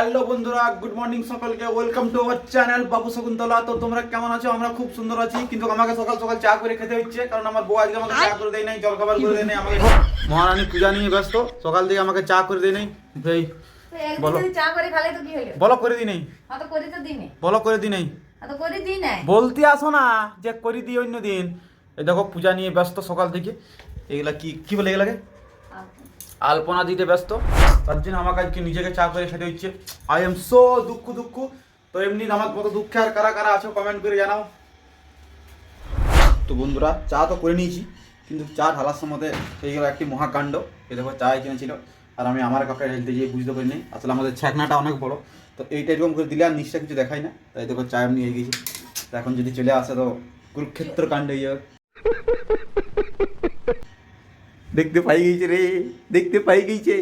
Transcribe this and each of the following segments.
Hello বন্ধুরা good morning সকলকে। Welcome to our channel Babu Shakuntala. তো তোমরা কেমন আছো? আমরা খুব সুন্দর আছি কিন্তু আমাকে সকাল সকাল চা করে খেতে হচ্ছে কারণ আমার বউ আজকে আমাকে চা করে দেয় নাই জল খাবার করে দেয় নাই আমাকে মহারানী পূজা নিয়ে ব্যস্ত সকাল থেকে আমাকে চা করে দেয় নাই। ভাই বলো। চা করে খালে তো কি হলো? বলো করে দিই নাই। অত করে তো দিনে বলো করে দিই নাই। অত করে দিই নাই। বলতে আসো না যে করে দিই অন্য দিন। এই দেখো পূজা নিয়ে ব্যস্ত সকাল থেকে। এগুলা কি কি বলে এগুলাকে? আলপনা দিতে ব্যস্ত। তার জন্য আমাকে আজকে নিজেকে চা করে খেতে হচ্ছে। আই এম সো দুঃখ দুঃখ। তো এমনি আমার কত দুঃখে আর কারা কারা আছো কমেন্ট করে জানাও। তো বন্ধুরা, চা তো করে নিয়েছি, কিন্তু চা ঢালার সময় এই গেল একটি মহাকাণ্ড। এ দেখো, চা এখানে ছিল। আর আমি আমার কাপড়ে ঢেলতে গিয়ে বুঝতে পারিনি। আসলে আমাদের ছ্যাকনাটা অনেক বড়। তো এইটা এরকম করে দিলে আর নিশ্চয় কিছু দেখাই না। তাই দেখো, চা এমনি হয়ে গেছি। এখন যদি চলে আসে, তো কুরুক্ষেত্র কাণ্ড ইয়ে দেখতে পাই গেছে রে দেখতে পাই গেছে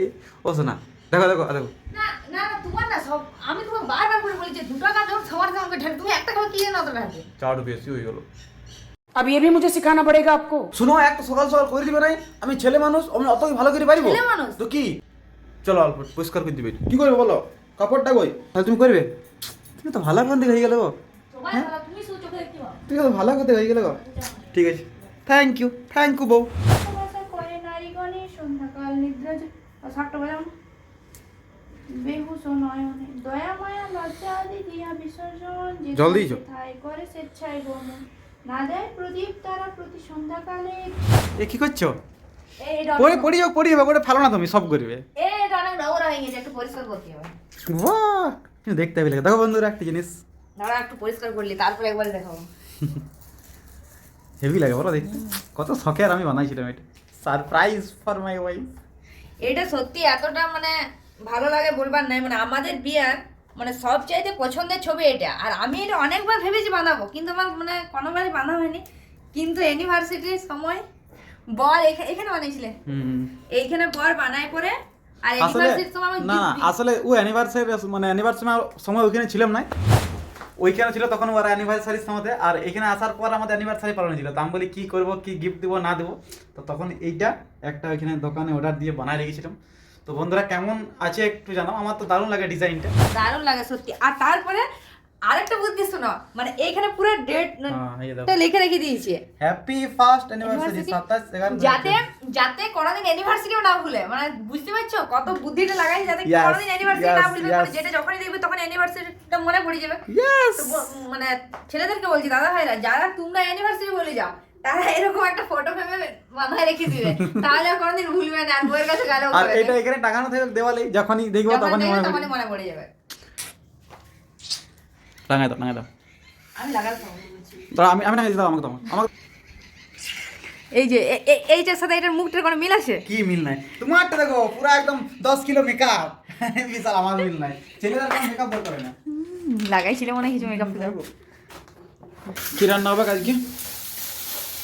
ও শোনা দেখো দেখো দেখো না না না তোমার না সব আমি তোমাকে বারবার করে বলি যে দুটো টাকা যখন সবার সঙ্গে ঢেলে তুমি একটা খাবার কি জানো অত ঢালতে চাটা বেশি হয়ে গেল अब ये भी मुझे सिखाना पड़ेगा आपको শুনো একটা সকাল সকাল করে দিবে নাই আমি ছেলে মানুষ আমি অত ভালো করে পারিব ছেলে মানুষ? তো কি চলো অল্প পরিষ্কার করে দিবে কি করবে বলো কাপড়টা কই তাহলে তুমি করবে তুমি তো ভালো কান্দি হয়ে গেলে গো তোমার ভালো, তুমি শুধু চোখে দেখতে পাও তুমি তো ভালো কথা হয়ে গেলে গো ঠিক আছে থ্যাংক ইউ থ্যাংক ইউ বউ নিদ্রা না। বেহুশ ও নয়নে। দয়া মায়া লজ্জা আদি দিয়া বিসর্জন যে জল কোথায় করে স্বেচ্ছায় গমন না দেয় প্রদীপ তারা প্রতি সন্ধ্যাকালে। এ কি করছ? পড়ে পড়ি যাও পড়ি যাবে ওটা ফেলো না তুমি সব করবে। এটা অনেক নোংরা হয়ে গেছে একটু পরিষ্কার করতে হবে। বাহ! দেখতে হবে দেখো বন্ধুরা একটা জিনিস। দাঁড়া একটু পরিষ্কার করলি তারপরে একবার দেখাবো। হেভি লাগে বলো দেখতে। কত শখের আমি বানাইছিলাম এটা। সারপ্রাইজ ফর মাই ওয়াইফ এটা সত্যি এতটা মানে ভালো লাগে বলবার নাই। মানে আমাদের বিয়ার মানে সবচাইতে পছন্দের ছবি এটা। আর আমি এটা অনেকবার ভেবেছি বানাবো কিন্তু আমার মানে কোনোবারই বানা হয়নি। কিন্তু ইউনিভার্সিটির সময় বর এখা- এখানে বানিয়েছিলে? হুম এইখানে বর বানায় পরে আর আসলে না আসলে ও অ্যানিভার্সারি মানে অ্যানিভার্সারি সময় ওখানে ছিলাম না। ওইখানে ছিল তখন ওর অ্যানিভার্সারি সময় আর এখানে আসার পর আমাদের অ্যানিভার্সারি পালন ছিল তো আমি বলি, কী করব, কী গিফট দেবো, না দেবো? তো তখন এইটা একটা ওইখানে দোকানে অর্ডার দিয়ে বানায় রেখেছিলাম। তো বন্ধুরা কেমন আছে একটু জানাও, আমার তো দারুণ লাগে ডিজাইনটা দারুণ লাগে, সত্যি। আর তারপরে আরেকটা বুদ্ধি শোনো মানে এইখানে পুরো ডেট হ্যাঁ লিখে রেখে দিয়েছে। Happy first anniversary Anniversary? সাতাশ এগারো যাতে যাতে কোনোদিন অ্যানিভার্সারিও না ভুলে মানে বুঝতে পারছ? কত বুদ্ধিটা লাগাই যাতে কোনোদিন অ্যানিভার্সারি না ভুলবে মানে যেটা যখনই দেখবে তখন অ্যানিভার্সারিটা মনে পড়ে যাবে। মানে ছেলেদেরকে বলছি দাদা ভাইরা যারা তোমরা অ্যানিভার্সারি বলে যাও তারা এরকম একটা ফটো ফ্রেমে বাঁধায় রেখে দিবে। তাহলে কোনোদিন ভুলবে না আর বইয়ের কাছে গেলেও আর এটা এখানে থাকবে দেওয়ালে যখনই দেখব দেখবে তখনই মনে পড়ে যাবে। দাও দাও। আমি আমি আমি টাঙাই দাও আমাকে আমাকে এই যে এইটার সাথে এটার মুখটার কোনো মিল আছে? কি মিল নাই? তোমারটা দেখো পুরো একদম দশ কিলো মেকআপ বিশাল আমার মিল নাই। ছেলেদের কোনো মেকআপ হয় না। লাগাইছিলে মনে কিছু মেকআপ কি রান্না হবে আজকে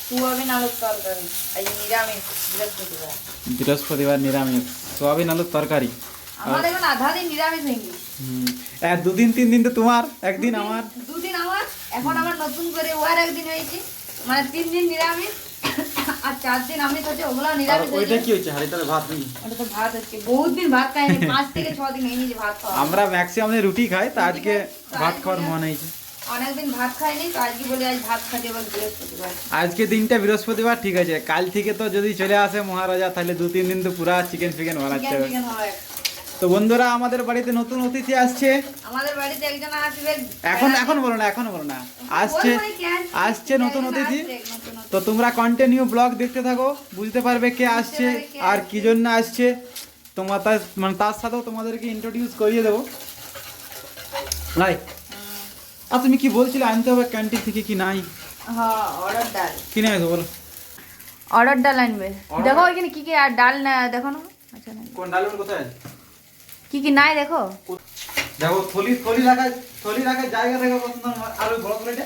সোয়াবিন আলুর তরকারি আজ নিরামিষ বৃহস্পতিবার। বৃহস্পতিবার নিরামিষ সোয়াবিন আলুর তরকারি। এখন আধা দিন নিরামিষ হয়ে হুম, দুদিন তিন দিন তো তোমার একদিন আমার। দুদিন আমার। এখন আমার নতুন করে ওয়ার একদিন হয়েছে। মানে তিন দিন নিরামিষ আর চার দিন আমি হচ্ছে ওগুলো আর নিরামিষ ওইটা হয়েছে কি হচ্ছে হাড়িটাতে ভাত নেই? ওটা তো ভাত হচ্ছে বহুত দিন ভাত খাইনি পাঁচ থেকে ছ দিন হয়নি যে ভাত খাওয়া। আমরা ম্যাক্সিমাম রুটি খাই তা আজকে তো ভাত আজকে- খাওয়ার মন হয়েছে। অনেকদিন ভাত খাইনি তো আজকে বলে আজ ভাত খাতে এবার বৃহস্পতিবার। আজকে দিনটা বৃহস্পতিবার ঠিক আছে। কাল থেকে তো যদি চলে আসে মহারাজা তাহলে দু তিন দিন তো পুরা চিকেন ফিকেন বানাচ্ছে। তো বন্ধুরা আমাদের বাড়িতে নতুন অতিথি আসছে। আমাদের বাড়িতে একজন আসবে। এখন এখন বলো না এখন বলো না। আসছে আসছে? নতুন অতিথি। তো তোমরা কন্টিনিউ ব্লগ দেখতে থাকো বুঝতে পারবে কে আসছে আর কি জন্য আসছে। তোমার তার মানে তার সাথেও তোমাদেরকে ইন্ট্রোডিউস করিয়ে দেবো। ভাই আর তুমি কি বলছিলে আনতে হবে ক্যান্টিন থেকে কি নাই? হ্যাঁ অর্ডার ডাল। কি নেই বলো। অর্ডার ডাল আনবে। দেখো এখানে কি কি আর ডাল না দেখো না। আচ্ছা কোন ডালবেন কোথায়? কি কি নাই দেখো? দেখো থলি থলি রাখা থলি রাখার জায়গা দেখো পছন্দ আর ওই বড় প্লেটে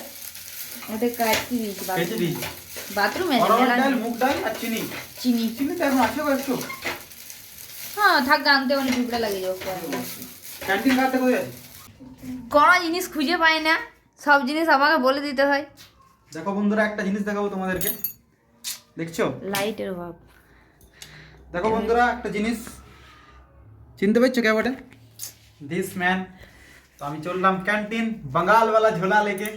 ওটা কাটছি দিয়েছি কেটে দিয়েছি। বাথরুমে ডাল মুগ ডাল আর চিনি। চিনি। চিনি তো এখন আছে একটু? হ্যাঁ থাক আনতে অনেক ঝুঁকটা লাগে যাও ক্যান্টিন কাটতে কোথায় আছে? কোনো জিনিস খুঁজে পাই না সব জিনিস আমাকে বলে দিতে হয়। দেখো বন্ধুরা একটা জিনিস দেখাবো তোমাদেরকে। দেখছ? লাইটের অভাব। দেখো বন্ধুরা একটা জিনিস চিনতে পারছ কে বটে? দিস ম্যান তো আমি চললাম ক্যান্টিন বাঙালওয়ালা ঝোলা লেকে।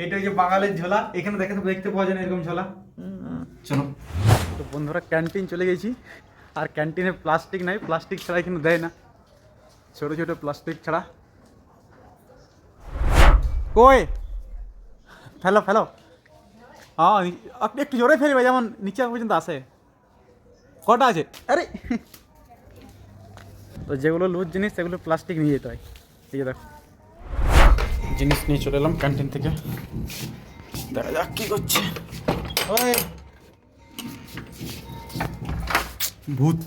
এইটা হচ্ছে বাঙালির ঝোলা। এখানে দেখে তো দেখতে পাওয়া যায় না এরকম ঝোলা। চলো। তো বন্ধুরা ক্যান্টিন চলে গেছি। আর ক্যান্টিনে প্লাস্টিক নাই প্লাস্টিক ছাড়া কিন্তু দেয় না। ছোট ছোট প্লাস্টিক ছাড়া। কই? ফেলো ফেলো। হ্যাঁ আপনি একটু জোরে ফেলবে যেমন নিচে পর্যন্ত আসে। কটা আছে? আরে! তো যেগুলো লুজ জিনিস সেগুলো প্লাস্টিক নিয়ে যেতে হয় এই যে দেখো জিনিস নিয়ে চলে এলাম ক্যান্টিন থেকে দেখা যাক কি করছে ওই भूत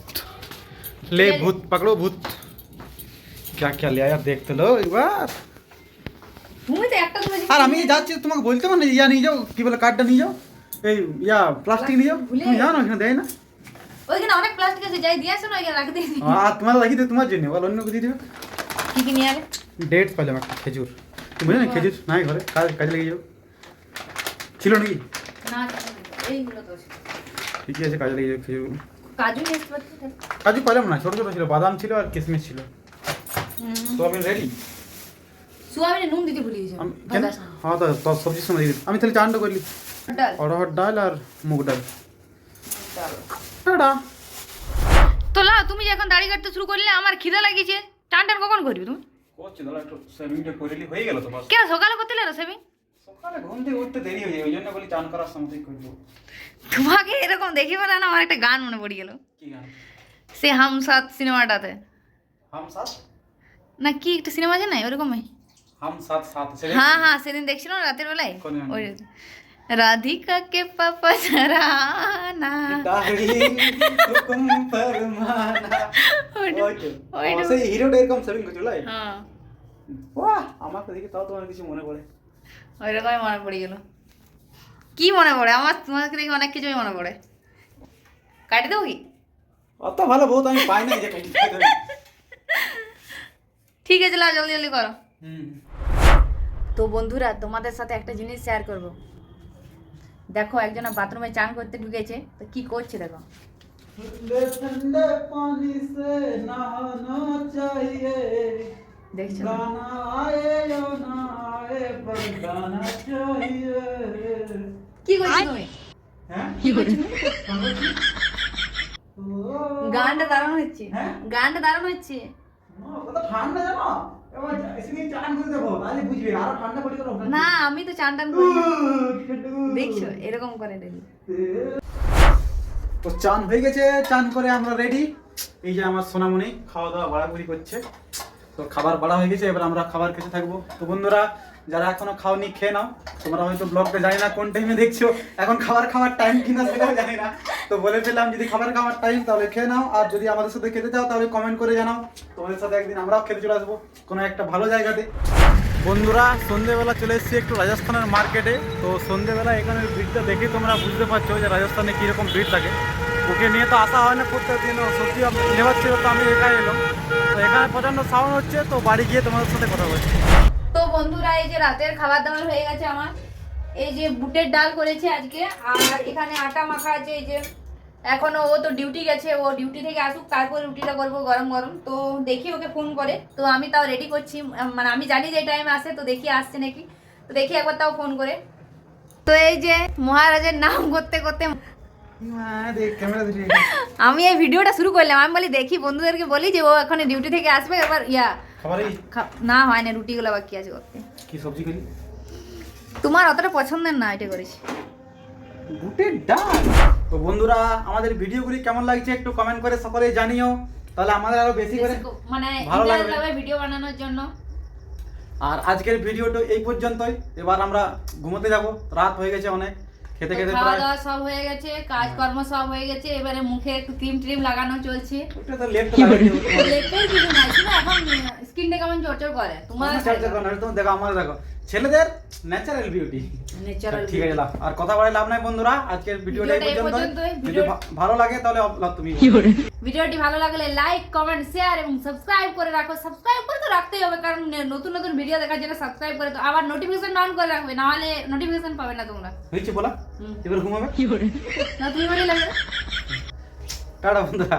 ले भूत पकड़ो भूत क्या क्या ले आया देख तो लो एक बार তুমি তো একটা ধরেছি আর আমি যাচ্ছি তোমাকে বলতে পারো না ইয়া নিয়ে যাও কি বলে কার্ডটা নিয়ে যাও এই ইয়া প্লাস্টিক নিয়ে যাও ভুলে তুমি জানো এখানে দেয় না ওইখানে অনেক প্লাস্টিক আছে যাই দিয়ে আসো না ওইখানে রাখতে দিই। আর তোমার লাগিয়ে দেবে তোমার জন্য বল অন্য কিছু দিবে? কি কি নিয়ে আলে? ডেটস পেলাম একটা খেজুর। তুমি বুঝলে না খেজুর নাই ঘরে কাজ কাজে লেগে যাও। ছিল নাকি? না এইগুলো তো আছে। ঠিকই আছে কাজে লেগে যাও খেজুর। কাজু নিয়ে আসতে পারছি তো। কাজু পেলাম না ছোট ছোট ছিল বাদাম ছিল আর কিশমিশ ছিল। তো আমি রেডি সোয়াবিনে নুন দিতে ভুলে গেছি আমি কেন? হ্যাঁ তো তোর সবজির সময় দিয়ে দিবি। আমি তাহলে চানটা করলি ডাল। অরহর ডাল আর মুগ ডাল। টাটা তো লা তুমি যে এখন দাড়ি কাটতে শুরু করলে আমার খিদে লাগিয়েছে টান টান কখন করবি তুমি? করছি দাদা একটু সেভিংটা করে হয়ে গেল তো কেন সকালে করতে লেলো সেমি সকালে ঘুম থেকে উঠতে দেরি হয়ে যায় ওই জন্য বলি চান করার সময় করব। তোমাকে এরকম দেখি বলে না আমার একটা গান মনে পড়ে গেল। কি গান? সে হাম সাত সিনেমাটাতে। হাম সাথ না কি একটা সিনেমা আছে না ওরকমই? হাম সাথ সাথ হ্যাঁ হ্যাঁ সেদিন দেখছিলাম রাতের বেলায়? ওই রাধিকা কে পাপা সারানা ডার্লিং হুকুম ফরমানা ওইটা- ওই তো ওইটা- ও, সেই হিরোটা এরকম সেভিং করছিল লাই হ্যাঁ বাহ আমাকে দেখে তাও তোমার কিছু মনে পড়ে ওইরকমই মনে পড়ে গেল কি মনে পড়ে আমার তোমাকে দেখে অনেক কিছুই মনে পড়ে কাটি দেবো কি অত ভালো বহুত আমি পাই না যে কাটি ঠিক আছে লাও জলদি জলদি করো হুম তো বন্ধুরা তোমাদের সাথে একটা জিনিস শেয়ার করব। দেখো একজন বাথরুমে চান করতে ঢুকেছে তো কি করছে দেখো? দেখছ? কি করছ তুমি? কি করছ? গানটা দারুণ হচ্ছে। গানটা দারুণ হচ্ছে। ঠান্ডা জানো? না আমি তো চান টান করি। দেখছ এরকম করে দেখি তো চান হয়ে গেছে চান করে আমরা রেডি। এই যে আমার সোনামণি খাওয়া দাওয়া বাড়াবাড়ি করছে। তো খাবার বাড়া হয়ে গেছে এবার আমরা খাবার খেতে থাকব। তো বন্ধুরা যারা এখনও খাওনি, খেয়ে নাও। তোমরা হয়তো ব্লগটা জানি না, কোন টাইমে দেখছ। এখন খাবার খাওয়ার টাইম কিনা সেটাও জানি না। তো বলে ফেললাম, যদি খাবার খাওয়ার টাইম তাহলে খেয়ে নাও। আর যদি আমাদের সাথে খেতে চাও, তাহলে কমেন্ট করে জানাও। তোমাদের সাথে একদিন আমরাও খেতে চলে আসব, কোনো একটা ভালো জায়গাতে। বন্ধুরা, সন্ধেবেলা চলে এসেছি একটু রাজস্থানের মার্কেটে তো সন্ধেবেলা এখানে ভিড়টা দেখে তোমরা বুঝতে পারছ যে রাজস্থানে কীরকম ভিড় থাকে। ওকে নিয়ে তো আসা হয় না প্রত্যেক দিন সত্যি নেওয়ার ছিল তো আমি একাই এলাম। তো এখানে প্রচণ্ড সাউন্ড হচ্ছে, তো বাড়ি গিয়ে তোমাদের সাথে কথা বলছি। বন্ধুরা এই যে রাতের খাবার দাবার হয়ে গেছে আমার। এই যে বুটের ডাল করেছে আজকে আর এখানে আটা মাখা আছে এই যে এখনও ও তো ডিউটি গেছে ও ডিউটি থেকে আসুক তারপর রুটিটা করব গরম গরম। তো দেখি ওকে ফোন করে। তো আমি তাও রেডি করছি মানে আমি জানি যে টাইমে আসে তো দেখি আসছে নাকি। তো দেখি একবার তাও ফোন করে। তো এই যে মহারাজের নাম করতে করতে হ্যাঁ আমি এই ভিডিওটা শুরু করলাম। আমি বলি দেখি বন্ধুদেরকে বলি যে ও এখন ডিউটি থেকে আসবে এবার ইয়া না হয় না রুটিগুলো বাকি আছে করতে। কি সবজি খেলি? তোমার অতটা পছন্দের না এটা করেছি বুটের ডাল? তো বন্ধুরা আমাদের ভিডিওগুলি কেমন লাগছে একটু কমেন্ট করে সকলে জানিও। তাহলে আমাদের আরও বেশি করে মানে ভালো। লাগবে। ভিডিও বানানোর জন্য। আর আজকের ভিডিওটা এই পর্যন্তই। এবার আমরা ঘুমোতে যাব। রাত হয়ে গেছে অনেক। খেতে খেতে খাওয়া দাওয়া সব হয়ে গেছে কাজকর্ম সব হয়ে গেছে এবারে মুখে একটু ক্রিম ট্রিম লাগানো চলছে। ওটা তো লেফট লেপের কিছু নাই এখন স্কিনটা কেমন চরচর করে? তোমার দেখো আমার দেখো। ছেলেদের ন্যাচারাল বিউটি ঠিক আছে লাভ আর কথা বলে লাভ নাই বন্ধুরা আজকের ভিডিওটা এই পর্যন্ত যদি ভালো লাগে তাহলে তুমি ভিডিওটি ভালো লাগলে লাইক কমেন্ট শেয়ার এবং সাবস্ক্রাইব করে রাখো। সাবস্ক্রাইব করে তো রাখতেই হবে কারণ নতুন নতুন ভিডিও দেখার জন্য সাবস্ক্রাইব করে তো আবার নোটিফিকেশন অন করে রাখবে নাহলে নোটিফিকেশন পাবে না তোমরা। হয়েছে বলা। এবার ঘুমাবে? কি করে না তুমি মানে লাগবে টাটা বন্ধুরা।